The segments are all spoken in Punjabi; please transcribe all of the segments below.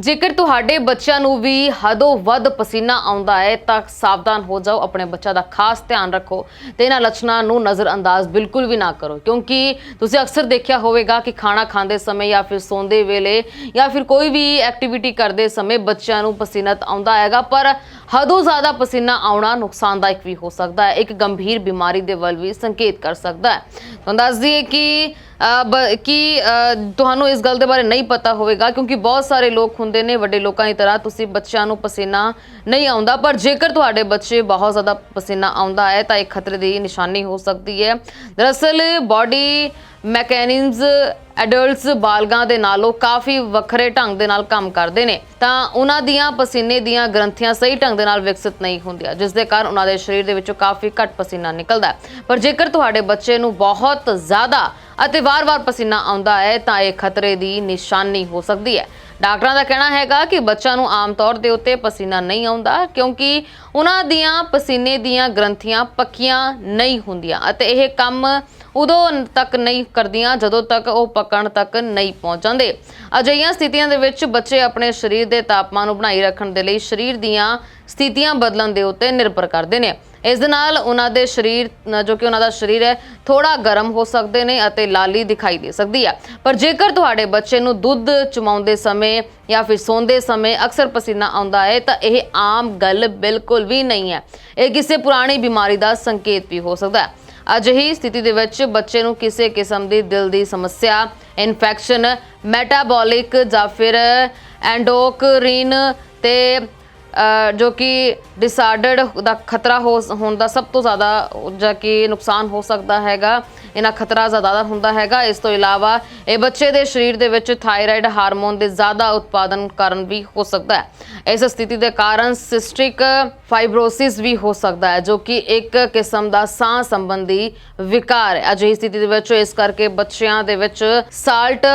ਜੇਕਰ ਤੁਹਾਡੇ ਬੱਚਿਆਂ ਨੂੰ ਵੀ ਹਦੋਂ ਵੱਧ ਪਸੀਨਾ ਆਉਂਦਾ ਹੈ, ਤਾਂ ਸਾਵਧਾਨ ਹੋ ਜਾਓ, ਆਪਣੇ ਬੱਚਾ ਦਾ ਖਾਸ ਧਿਆਨ ਰੱਖੋ ਤੇ ਇਹਨਾਂ ਲੱਛਣਾਂ ਨੂੰ ਨਜ਼ਰਅੰਦਾਜ਼ ਬਿਲਕੁਲ ਵੀ ਨਾ ਕਰੋ। ਕਿਉਂਕਿ ਤੁਸੀਂ ਅਕਸਰ ਦੇਖਿਆ ਹੋਵੇਗਾ ਕਿ ਖਾਣਾ ਖਾਂਦੇ ਸਮੇਂ ਜਾਂ ਫਿਰ ਸੌਂਦੇ ਵੇਲੇ ਜਾਂ ਫਿਰ ਕੋਈ ਵੀ ਐਕਟੀਵਿਟੀ ਕਰਦੇ ਸਮੇਂ ਬੱਚਿਆਂ ਨੂੰ ਪਸੀਨਾ ਆਉਂਦਾ ਹੈਗਾ, ਪਰ ਹਦੋਂ ਜ਼ਿਆਦਾ ਪਸੀਨਾ ਆਉਣਾ ਨੁਕਸਾਨਦਾਇਕ ਵੀ ਹੋ ਸਕਦਾ ਹੈ। ਇੱਕ ਗੰਭੀਰ ਬਿਮਾਰੀ ਦੇ ਵੱਲ ਵੀ ਸੰਕੇਤ ਕਰ ਸਕਦਾ ਹੈ। ਤੁਹਾਨੂੰ ਦੱਸ ਦਈਏ ਕਿ ਕਿ ਤੁਹਾਨੂੰ ਇਸ ਗੱਲ ਦੇ ਬਾਰੇ ਨਹੀਂ ਪਤਾ ਹੋਵੇਗਾ, ਕਿਉਂਕਿ ਬਹੁਤ ਸਾਰੇ ਲੋਕ ਹੁੰਦੇ ਨੇ, ਵੱਡੇ ਲੋਕਾਂ ਦੀ ਤਰ੍ਹਾਂ ਤੁਸੀਂ ਬੱਚਿਆਂ ਨੂੰ ਪਸੀਨਾ ਨਹੀਂ ਆਉਂਦਾ, ਪਰ ਜੇਕਰ ਤੁਹਾਡੇ ਬੱਚੇ ਬਹੁਤ ਜ਼ਿਆਦਾ ਪਸੀਨਾ ਆਉਂਦਾ ਹੈ, ਤਾਂ ਇਹ ਖਤਰੇ ਦੀ ਨਿਸ਼ਾਨੀ ਹੋ ਸਕਦੀ ਹੈ। ਦਰਅਸਲ ਬਾਡੀ ਮੈਕੈਨਿਜ਼ਮਸ ਐਡਲਟਸ ਬਾਲਗਾਂ ਦੇ ਨਾਲੋਂ ਕਾਫੀ ਵੱਖਰੇ ਢੰਗ ਦੇ ਨਾਲ ਕੰਮ ਕਰਦੇ ਨੇ। ਤਾਂ ਉਹਨਾਂ ਦੀਆਂ ਪਸੀਨੇ ਦੀਆਂ ਗ੍ਰੰਥੀਆਂ ਸਹੀ ਢੰਗ ਦੇ ਨਾਲ ਵਿਕਸਿਤ ਨਹੀਂ ਹੁੰਦੀਆਂ, ਜਿਸ ਦੇ ਕਾਰਨ ਉਹਨਾਂ ਦੇ ਸਰੀਰ ਦੇ ਵਿੱਚੋਂ ਕਾਫੀ ਘੱਟ ਪਸੀਨਾ ਨਿਕਲਦਾ ਪਰ ਜੇਕਰ ਤੁਹਾਡੇ ਬੱਚੇ ਨੂੰ ਬਹੁਤ ਜ਼ਿਆਦਾ ਅਤੇ ਵਾਰ-ਵਾਰ ਪਸੀਨਾ ਆਉਂਦਾ ਹੈ, ਤਾਂ ਇਹ ਖਤਰੇ ਦੀ ਨਿਸ਼ਾਨੀ ਹੋ ਸਕਦੀ ਹੈ। ਡਾਕਟਰਾਂ ਦਾ ਕਹਿਣਾ ਹੈਗਾ ਕਿ ਬੱਚਿਆਂ ਨੂੰ ਆਮ ਤੌਰ ਦੇ ਉੱਤੇ ਪਸੀਨਾ ਨਹੀਂ ਆਉਂਦਾ, ਕਿਉਂਕਿ ਉਹਨਾਂ ਦੀਆਂ ਪਸੀਨੇ ਦੀਆਂ ਗ੍ਰੰਥੀਆਂ ਪੱਕੀਆਂ ਨਹੀਂ ਹੁੰਦੀਆਂ ਅਤੇ ਇਹ ਕੰਮ ਉਦੋਂ ਤੱਕ ਨਹੀਂ ਕਰਦੀਆਂ ਜਦੋਂ ਤੱਕ ਉਹ ਪੱਕਣ ਤੱਕ ਨਹੀਂ ਪਹੁੰਚ ਜਾਂਦੇ ਅਜਿਹੀਆਂ ਸਥਿਤੀਆਂ ਦੇ ਵਿੱਚ ਬੱਚੇ ਆਪਣੇ ਸਰੀਰ ਦੇ ਤਾਪਮਾਨ ਨੂੰ ਬਣਾਈ ਰੱਖਣ ਦੇ ਲਈ ਸਰੀਰ ਦੀਆਂ ਸਥਿਤੀਆਂ ਬਦਲਣ ਦੇ ਉੱਤੇ ਨਿਰਭਰ ਕਰਦੇ ਨੇ। ਇਸ ਦੇ ਨਾਲ ਉਹਨਾਂ ਦੇ ਸਰੀਰ ਜੋ ਕਿ ਉਹਨਾਂ ਦਾ ਸਰੀਰ ਹੈ ਥੋੜਾ ਗਰਮ ਹੋ ਸਕਦੇ ਨੇ ਅਤੇ ਲਾਲੀ ਦਿਖਾਈ ਦੇ ਸਕਦੀ ਹੈ। ਪਰ ਜੇਕਰ ਤੁਹਾਡੇ ਬੱਚੇ ਨੂੰ ਦੁੱਧ ਚਮਾਉਂਦੇ ਸਮੇਂ ਜਾਂ ਫਿਰ ਸੌਂਦੇ ਸਮੇਂ ਅਕਸਰ ਪਸੀਨਾ ਆਉਂਦਾ ਹੈ, ਤਾਂ ਇਹ ਆਮ ਗੱਲ ਬਿਲਕੁਲ ਵੀ ਨਹੀਂ ਹੈ। ਇਹ ਕਿਸੇ ਪੁਰਾਣੀ ਬਿਮਾਰੀ ਦਾ ਸੰਕੇਤ ਵੀ ਹੋ ਸਕਦਾ ਹੈ। ਅਜਿਹੀ ਸਥਿਤੀ ਦੇ ਵਿੱਚ ਬੱਚੇ ਨੂੰ ਕਿਸੇ ਕਿਸਮ ਦੀ ਦਿਲ ਦੀ ਸਮੱਸਿਆ, ਇਨਫੈਕਸ਼ਨ, ਮੈਟਾਬੋਲਿਕ ਜਾਂ ਫਿਰ ਐਂਡੋਕਰੀਨ ਤੇ ਜੋ ਕਿ ਡਿਸਆਰਡਰਡ ਦਾ ਖਤਰਾ ਹੋ ਹੋਣ ਦਾ ਸਭ ਤੋਂ ਜ਼ਿਆਦਾ ਜਾਂ ਕਿ ਨੁਕਸਾਨ ਹੋ ਸਕਦਾ ਹੈਗਾ, ਇਹਨਾਂ ਖਤਰਾ ਜ਼ਿਆਦਾ ਹੁੰਦਾ ਹੈਗਾ। ਇਸ ਤੋਂ ਇਲਾਵਾ ਇਹ ਬੱਚੇ ਦੇ ਸਰੀਰ ਦੇ ਵਿੱਚ ਥਾਇਰਾਇਡ ਹਾਰਮੋਨ ਦੇ ਜ਼ਿਆਦਾ ਉਤਪਾਦਨ ਕਾਰਨ ਵੀ ਹੋ ਸਕਦਾ ਹੈ। ਇਸ ਸਥਿਤੀ ਦੇ ਕਾਰਨ ਸਿਸਟਿਕ ਫਾਈਬਰੋਸਿਸ ਵੀ ਹੋ ਸਕਦਾ ਹੈ, ਜੋ ਕਿ ਇੱਕ ਕਿਸਮ ਦਾ ਸਾਹ ਸੰਬੰਧੀ ਵਿਕਾਰ ਹੈ। ਅਜਿਹੀ ਸਥਿਤੀ ਦੇ ਵਿੱਚ ਇਸ ਕਰਕੇ ਬੱਚਿਆਂ ਦੇ ਵਿੱਚ ਸਾਲਟ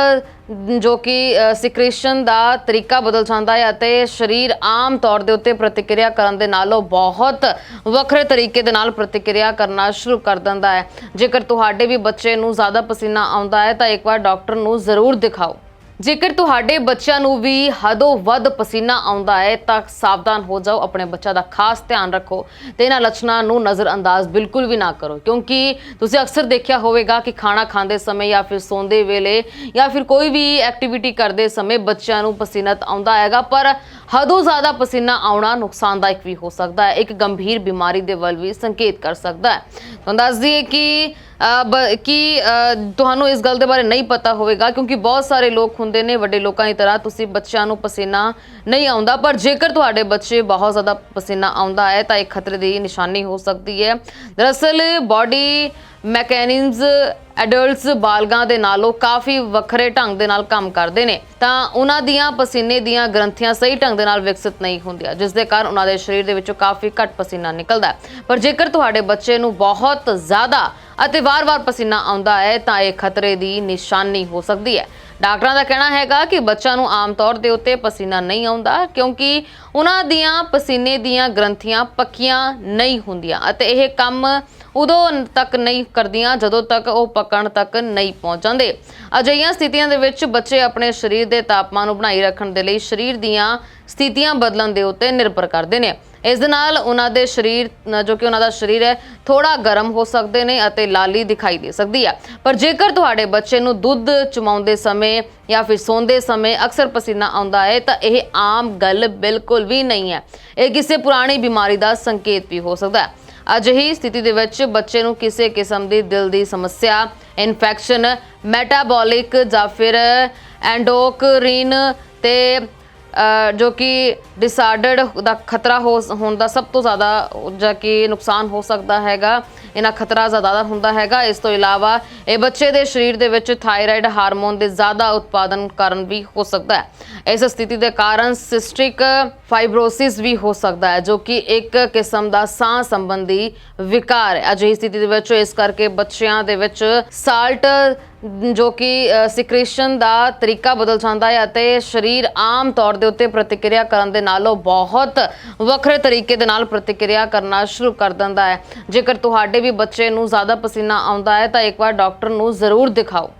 ਜੋ ਕਿ ਸਿਕ੍ਰੀਸ਼ਨ ਦਾ ਤਰੀਕਾ ਬਦਲ ਜਾਂਦਾ ਹੈ ਅਤੇ ਸਰੀਰ ਆਮ ਤੌਰ ਦੇ ਉੱਤੇ ਪ੍ਰਤੀਕਿਰਿਆ ਕਰਨ ਦੇ ਨਾਲੋਂ ਬਹੁਤ ਵੱਖਰੇ ਤਰੀਕੇ ਦੇ ਨਾਲ ਪ੍ਰਤੀਕਿਰਿਆ ਕਰਨਾ ਸ਼ੁਰੂ ਕਰ ਦਿੰਦਾ ਹੈ। ਜੇਕਰ ਤੁਹਾਡੇ ਵੀ ਬੱਚੇ ਨੂੰ ਜ਼ਿਆਦਾ ਪਸੀਨਾ ਆਉਂਦਾ ਹੈ ਤਾਂ ਇੱਕ ਵਾਰ ਡਾਕਟਰ ਨੂੰ ਜ਼ਰੂਰ ਦਿਖਾਓ। ਜੇਕਰ ਤੁਹਾਡੇ ਬੱਚਿਆਂ ਨੂੰ ਵੀ ਹਦੋਂ ਵੱਧ ਪਸੀਨਾ ਆਉਂਦਾ ਹੈ, ਤਾਂ ਸਾਵਧਾਨ ਹੋ ਜਾਓ, ਆਪਣੇ ਬੱਚਾ ਦਾ ਖਾਸ ਧਿਆਨ ਰੱਖੋ ਤੇ ਇਹਨਾਂ ਲੱਛਣਾਂ ਨੂੰ ਨਜ਼ਰਅੰਦਾਜ਼ ਬਿਲਕੁਲ ਵੀ ਨਾ ਕਰੋ। ਕਿਉਂਕਿ ਤੁਸੀਂ ਅਕਸਰ ਦੇਖਿਆ ਹੋਵੇਗਾ ਕਿ ਖਾਣਾ ਖਾਂਦੇ ਸਮੇਂ ਜਾਂ ਫਿਰ ਸੌਂਦੇ ਵੇਲੇ ਜਾਂ ਫਿਰ ਕੋਈ ਵੀ ਐਕਟੀਵਿਟੀ ਕਰਦੇ ਸਮੇਂ ਬੱਚਿਆਂ ਨੂੰ ਪਸੀਨਾ ਆਉਂਦਾ ਹੈਗਾ, ਪਰ ਹਦੋਂ ਜ਼ਿਆਦਾ ਪਸੀਨਾ ਆਉਣਾ ਨੁਕਸਾਨਦਾਇਕ ਵੀ ਹੋ ਸਕਦਾ ਹੈ। ਇੱਕ ਗੰਭੀਰ ਬਿਮਾਰੀ ਦੇ ਵੱਲ ਵੀ ਸੰਕੇਤ ਕਰ ਸਕਦਾ ਹੈ। ਤੁਹਾਨੂੰ ਦੱਸ ਦਈਏ ਕਿ ਬ- ਕਿ ਤੁਹਾਨੂੰ ਇਸ ਗੱਲ ਦੇ ਬਾਰੇ ਨਹੀਂ ਪਤਾ ਹੋਵੇਗਾ ਕਿਉਂਕਿ ਬਹੁਤ ਸਾਰੇ ਲੋਕ ਹੁੰਦੇ ਨੇ, ਵੱਡੇ ਲੋਕਾਂ ਦੀ ਤਰ੍ਹਾਂ ਤੁਸੀਂ ਬੱਚਿਆਂ ਨੂੰ ਪਸੀਨਾ ਨਹੀਂ ਆਉਂਦਾ, ਪਰ ਜੇਕਰ ਤੁਹਾਡੇ ਬੱਚੇ ਬਹੁਤ ਜ਼ਿਆਦਾ ਪਸੀਨਾ ਆਉਂਦਾ ਹੈ, ਤਾਂ ਇਹ ਖਤਰੇ ਦੀ ਨਿਸ਼ਾਨੀ ਹੋ ਸਕਦੀ ਹੈ। ਦਰਅਸਲ ਬਾਡੀ ਮੈਕੈਨਿਜ਼ਮਸ ਐਡਲਟਸ ਬਾਲਗਾਂ ਦੇ ਨਾਲੋਂ ਕਾਫੀ ਵੱਖਰੇ ਢੰਗ ਦੇ ਨਾਲ ਕੰਮ ਕਰਦੇ ਨੇ, ਤਾਂ ਉਹਨਾਂ ਦੀਆਂ ਪਸੀਨੇ ਦੀਆਂ ਗ੍ਰੰਥੀਆਂ ਸਹੀ ਢੰਗ ਦੇ ਨਾਲ ਵਿਕਸਿਤ ਨਹੀਂ ਹੁੰਦੀਆਂ, ਜਿਸ ਦੇ ਕਾਰਨ ਉਹਨਾਂ ਦੇ ਸਰੀਰ ਦੇ ਵਿੱਚੋਂ ਕਾਫੀ ਘੱਟ ਪਸੀਨਾ ਨਿਕਲਦਾ ਪਰ ਜੇਕਰ ਤੁਹਾਡੇ ਬੱਚੇ ਨੂੰ ਬਹੁਤ ਜ਼ਿਆਦਾ ਅਤੇ ਵਾਰ-ਵਾਰ ਪਸੀਨਾ ਆਉਂਦਾ ਹੈ, ਤਾਂ ਇਹ ਖਤਰੇ ਦੀ ਨਿਸ਼ਾਨੀ ਹੋ ਸਕਦੀ ਹੈ। ਡਾਕਟਰਾਂ ਦਾ ਕਹਿਣਾ ਹੈਗਾ ਕਿ ਬੱਚਿਆਂ ਨੂੰ ਆਮ ਤੌਰ ਦੇ ਉੱਤੇ ਪਸੀਨਾ ਨਹੀਂ ਆਉਂਦਾ, ਕਿਉਂਕਿ ਉਹਨਾਂ ਦੀਆਂ ਪਸੀਨੇ ਦੀਆਂ ਗ੍ਰੰਥੀਆਂ ਪੱਕੀਆਂ ਨਹੀਂ ਹੁੰਦੀਆਂ ਅਤੇ ਇਹ ਕੰਮ ਉਦੋਂ ਤੱਕ ਨਹੀਂ ਕਰਦੀਆਂ ਜਦੋਂ ਤੱਕ ਉਹ ਪੱਕਣ ਤੱਕ ਨਹੀਂ ਪਹੁੰਚ ਜਾਂਦੇ ਅਜਿਹੀਆਂ ਸਥਿਤੀਆਂ ਦੇ ਵਿੱਚ ਬੱਚੇ ਆਪਣੇ ਸਰੀਰ ਦੇ ਤਾਪਮਾਨ ਨੂੰ ਬਣਾਈ ਰੱਖਣ ਦੇ ਲਈ ਸਰੀਰ ਦੀਆਂ ਸਥਿਤੀਆਂ ਬਦਲਣ ਦੇ ਉੱਤੇ ਨਿਰਭਰ ਕਰਦੇ ਨੇ। ਇਸ ਦੇ ਨਾਲ ਉਹਨਾਂ ਦੇ ਸਰੀਰ ਜੋ ਕਿ ਉਹਨਾਂ ਦਾ ਸਰੀਰ ਹੈ ਥੋੜਾ ਗਰਮ ਹੋ ਸਕਦੇ ਨੇ ਅਤੇ ਲਾਲੀ ਦਿਖਾਈ ਦੇ ਸਕਦੀ ਹੈ। ਪਰ ਜੇਕਰ ਤੁਹਾਡੇ ਬੱਚੇ ਨੂੰ ਦੁੱਧ ਚੁਮਾਉਂਦੇ ਸਮੇਂ ਜਾਂ ਫਿਰ ਸੌਂਦੇ ਸਮੇਂ ਅਕਸਰ ਪਸੀਨਾ ਆਉਂਦਾ ਹੈ, ਤਾਂ ਇਹ ਆਮ ਗੱਲ ਬਿਲਕੁਲ ਵੀ ਨਹੀਂ ਹੈ। ਇਹ ਕਿਸੇ ਪੁਰਾਣੀ ਬਿਮਾਰੀ ਦਾ ਸੰਕੇਤ ਵੀ ਹੋ ਸਕਦਾ ਹੈ। ਅਜਿਹੀ ਸਥਿਤੀ ਦੇ ਵਿੱਚ ਬੱਚੇ ਨੂੰ ਕਿਸੇ ਕਿਸਮ ਦੀ ਦਿਲ ਦੀ ਸਮੱਸਿਆ, ਇਨਫੈਕਸ਼ਨ, ਮੈਟਾਬੋਲਿਕ ਜਾਂ ਫਿਰ ਐਂਡੋਕਰੀਨ ਤੇ ਜੋ ਕਿ ਡਿਸਆਰਡਰਡ ਦਾ ਖਤਰਾ ਹੋ ਹੋਣ ਦਾ ਸਭ ਤੋਂ ਜ਼ਿਆਦਾ ਜਾਂ ਕਿ ਨੁਕਸਾਨ ਹੋ ਸਕਦਾ ਹੈਗਾ। ਇਹਨਾਂ ਖਤਰਾ ਜ਼ਿਆਦਾ ਹੁੰਦਾ ਹੈਗਾ। ਇਸ ਤੋਂ ਇਲਾਵਾ ਇਹ ਬੱਚੇ ਦੇ ਸਰੀਰ ਦੇ ਵਿੱਚ ਥਾਇਰਾਇਡ ਹਾਰਮੋਨ ਦੇ ਜ਼ਿਆਦਾ ਉਤਪਾਦਨ ਕਾਰਨ ਵੀ ਹੋ ਸਕਦਾ ਹੈ। ਇਸ ਸਥਿਤੀ ਦੇ ਕਾਰਨ ਸਿਸਟਿਕ ਫਾਈਬਰੋਸਿਸ ਵੀ ਹੋ ਸਕਦਾ ਹੈ, ਜੋ ਕਿ ਇੱਕ ਕਿਸਮ ਦਾ ਸਾਹ ਸੰਬੰਧੀ ਵਿਕਾਰ ਹੈ। ਅਜਿਹੀ ਸਥਿਤੀ ਦੇ ਵਿੱਚ ਇਸ ਕਰਕੇ ਬੱਚਿਆਂ ਦੇ ਵਿੱਚ ਸਾਲਟ ਜੋ ਕਿ ਸਿਕ੍ਰੀਸ਼ਨ ਦਾ ਤਰੀਕਾ ਬਦਲ ਜਾਂਦਾ ਹੈ ਅਤੇ ਸਰੀਰ ਆਮ ਤੌਰ ਦੇ ਉੱਤੇ ਪ੍ਰਤੀਕਿਰਿਆ ਕਰਨ ਦੇ ਨਾਲੋਂ ਬਹੁਤ ਵੱਖਰੇ ਤਰੀਕੇ ਦੇ ਨਾਲ ਪ੍ਰਤੀਕਿਰਿਆ ਕਰਨਾ ਸ਼ੁਰੂ ਕਰ ਦਿੰਦਾ ਹੈ। ਜੇਕਰ ਤੁਹਾਡੇ ਵੀ ਬੱਚੇ ਨੂੰ ਜ਼ਿਆਦਾ ਪਸੀਨਾ ਆਉਂਦਾ ਹੈ ਤਾਂ ਇੱਕ ਵਾਰ ਡਾਕਟਰ ਨੂੰ ਜ਼ਰੂਰ ਦਿਖਾਓ।